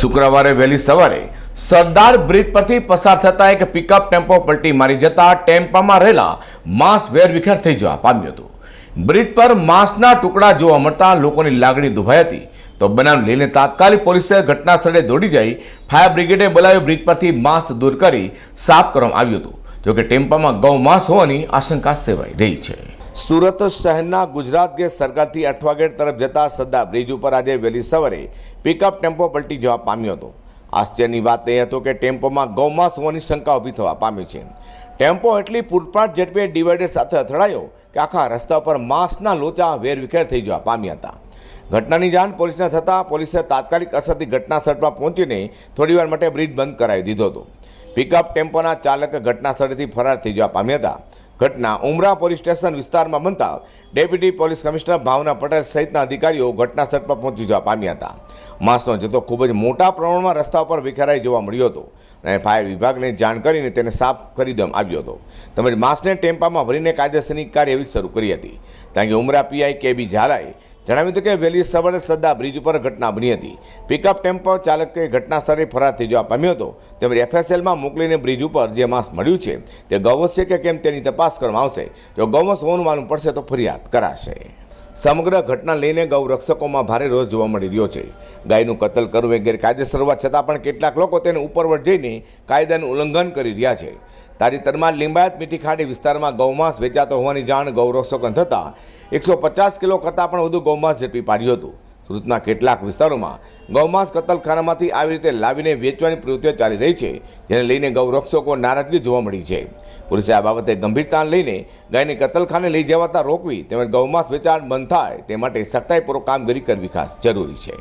શુક્રવારે વહેલી સવારે સરદાર બ્રિજ પરથી પસાર થતા એક પિકઅપ ટેમ્પો પલટી મારી જતા ટેમ્પામાં રહેલા માંસ વેરવિખેર થઈ જવા પામ્યું હતું. બ્રિજ પર માંસના ટુકડા જોવા મળતા લોકોની લાગણી દુભાઈ હતી. તો બનાવ લઈને તાત્કાલિક પોલીસે ઘટના સ્થળે દોડી જઈ ફાયર બ્રિગેડે બોલાવી બ્રિજ પરથી માંસ દૂર કરી સાફ કરવામાં આવ્યું હતું. જોકે ટેમ્પામાં ગૌ માંસ હોવાની આશંકા સેવાઈ રહી છે. સુરત શહેરના ગુજરાત ગેસ સરકારથી અઠવાગેટ તરફ જતા સરદાર બ્રિજ ઉપર આજે વહેલી સવારે પિકઅપ ટેમ્પો પલટી જવા પામ્યો હતો. આશ્ચર્યની વાત એ હતો કે ટેમ્પોમાં ગૌમાંસ હોવાની શંકા ઊભી થવા પામી છે. ટેમ્પો એટલી પૂરપાટ ઝડપે ડિવાઈડર સાથે અથડાયો કે આખા રસ્તા પર માંસના લોચા વેરવિખેર થઈ જવા પામ્યા હતા. ઘટનાની જાણ પોલીસને થતાં પોલીસે તાત્કાલિક અસરથી ઘટના સ્થળમાં પહોંચીને પહોંચીને થોડીવાર માટે બ્રિજ બંધ કરાવી દીધો હતો. પિકઅપ ટેમ્પોના ચાલક ઘટના સ્થળેથી ફરાર થઈ જવા પામ્યા હતા. ઘટના ઉમરા પોલીસ સ્ટેશન વિસ્તારમાં બનતા deputy police commissioner Bhavna Patel સહિતના અધિકારીઓ ઘટના સ્થળ પર પહોંચી જવા પામ્યા હતા. માંસનો જથ્થો ખૂબ જ મોટા પ્રમાણમાં રસ્તા પર વિખેરાઈ જોવા મળ્યો હતો અને ફાયર વિભાગને જાણ કરીને તેને સાફ કરી દેવામાં આવ્યો હતો. તેમજ માંસને ટેમ્પામાં ભરીને કાયદેસરની કાર્યવાહી શરૂ કરી હતી. ત્યાં કે ઉમરા પીઆઈ કે બી ઝાલાએ જણાવ્યું હતું કે વહેલી સવારે સદ્દા બ્રિજ ઉપર ઘટના બની હતી. પિકઅપ ટેમ્પો ચાલકે ઘટના સ્થળે ફરાર થઈ જવા પામ્યો હતો. તેમજ એફએસએલમાં મોકલીને બ્રિજ ઉપર જે માંસ મળ્યું છે, તે ગૌવંશ છે કે કેમ તેની તપાસ કરવામાં આવશે. જો ગૌવંશ હોવાનું માલુમ પડશે તો ફરિયાદ કરાશે. સમગ્ર ઘટના લઈને ગૌ રક્ષકોમાં ભારે રોષ જોવા મળી રહ્યો છે. ગાયનું કતલ કરવું એ ગેરકાયદેસર હોવા છતાં પણ કેટલાક લોકો તેને ઉપરવટ જઈને કાયદાનું ઉલ્લંઘન કરી રહ્યા છે. તાજેતરમાં લિંબાયત મીઠી ખાડી વિસ્તારમાં ગૌમાંસ વેચાતો હોવાની જાણ ગૌરક્ષકોને થતાં એકસો પચાસ કિલો કરતાં પણ વધુ ગૌમાંસ ઝડપી પાડ્યું હતું. સુરતના કેટલાક વિસ્તારોમાં ગૌમાંસ કતલખાનામાંથી આવી રીતે લાવીને વેચવાની પ્રવૃત્તિઓ ચાલી રહી છે, જેને લઈને ગૌરક્ષકો નારાજગી જોવા મળી છે. પોલીસે આ બાબતે ગંભીરતા લઈને ગાયને કતલખાને લઈ જવાતા રોકવી તેમજ ગૌમાંસ વેચાણ બંધ થાય તે માટે સખ્તાઈપૂર્વક કામગીરી કરવી ખાસ જરૂરી છે.